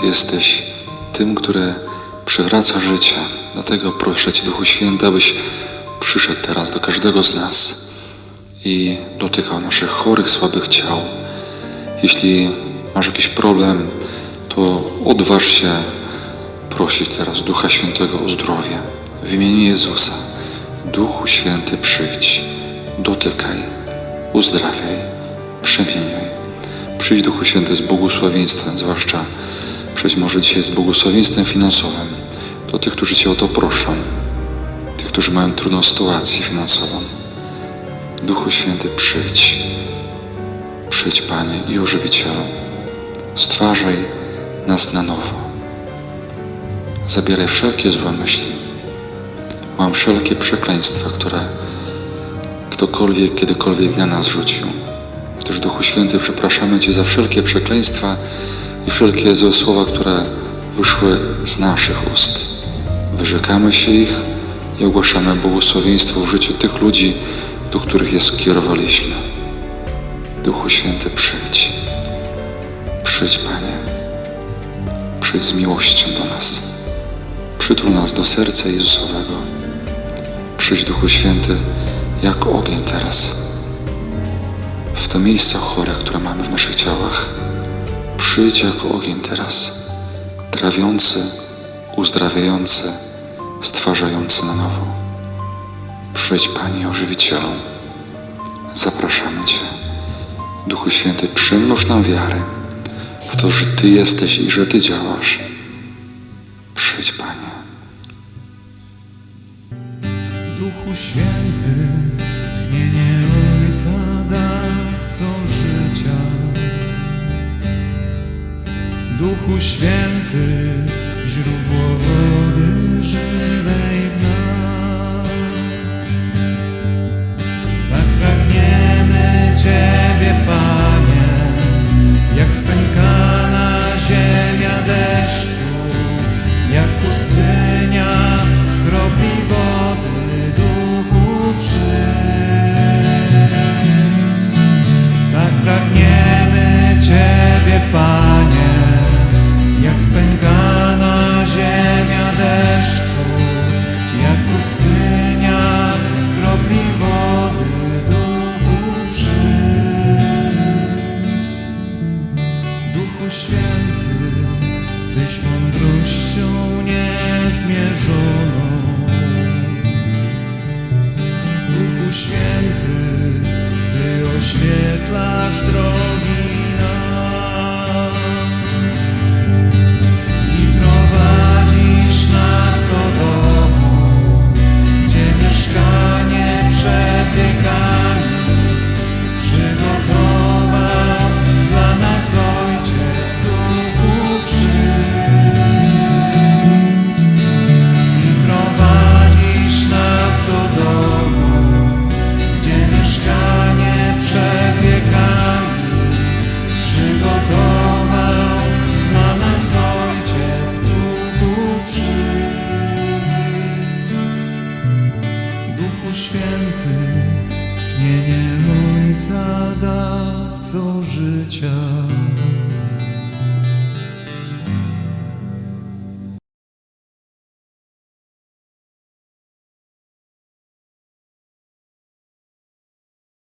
Ty jesteś tym, który przywraca życie. Dlatego proszę Cię, Duchu Święty, abyś przyszedł teraz do każdego z nas i dotykał naszych chorych, słabych ciał. Jeśli masz jakiś problem, to odważ się prosić teraz Ducha Świętego o zdrowie. W imieniu Jezusa, Duchu Święty, przyjdź, dotykaj, uzdrawiaj, przemieniaj. Przyjdź Duchu Święty z błogosławieństwem, zwłaszcza przyjdź może dzisiaj z błogosławieństwem finansowym do tych, którzy Cię o to proszą, tych, którzy mają trudną sytuację finansową. Duchu Święty, przyjdź. Przyjdź, Panie, i ożywicielu. Stwarzaj nas na nowo. Zabieraj wszelkie złe myśli. Łam wszelkie przekleństwa, które ktokolwiek, kiedykolwiek na nas rzucił. Też Duchu Święty przepraszamy Cię za wszelkie przekleństwa i wszelkie złe słowa, które wyszły z naszych ust. Wyrzekamy się ich i ogłaszamy błogosławieństwo w życiu tych ludzi, do których je skierowaliśmy. Duchu Święty, przyjdź. Przyjdź, Panie. Przyjdź z miłością do nas. Przytul nas do serca Jezusowego. Przyjdź, Duchu Święty, jak ogień teraz. W te miejsca chore, które mamy w naszych ciałach. Przyjdź jako ogień teraz. Trawiący, uzdrawiający, stwarzający na nowo. Przyjdź, Panie, ożywicielu. Zapraszamy Cię. Duchu Święty, przymnóż nam wiarę w to, że Ty jesteś i że Ty działasz. Przyjdź, Panie. Duchu Święty, tchnienie Duchu Święty, źródło wody żywej w nas. Tak pragniemy Ciebie, Panie, jak spękana ziemia deszczu, jak pustynia kropli wody niezmierzoną. Duchu Święty, Ty oświetlasz drogi Duchu Święty, tchnienie Ojca dawco życia.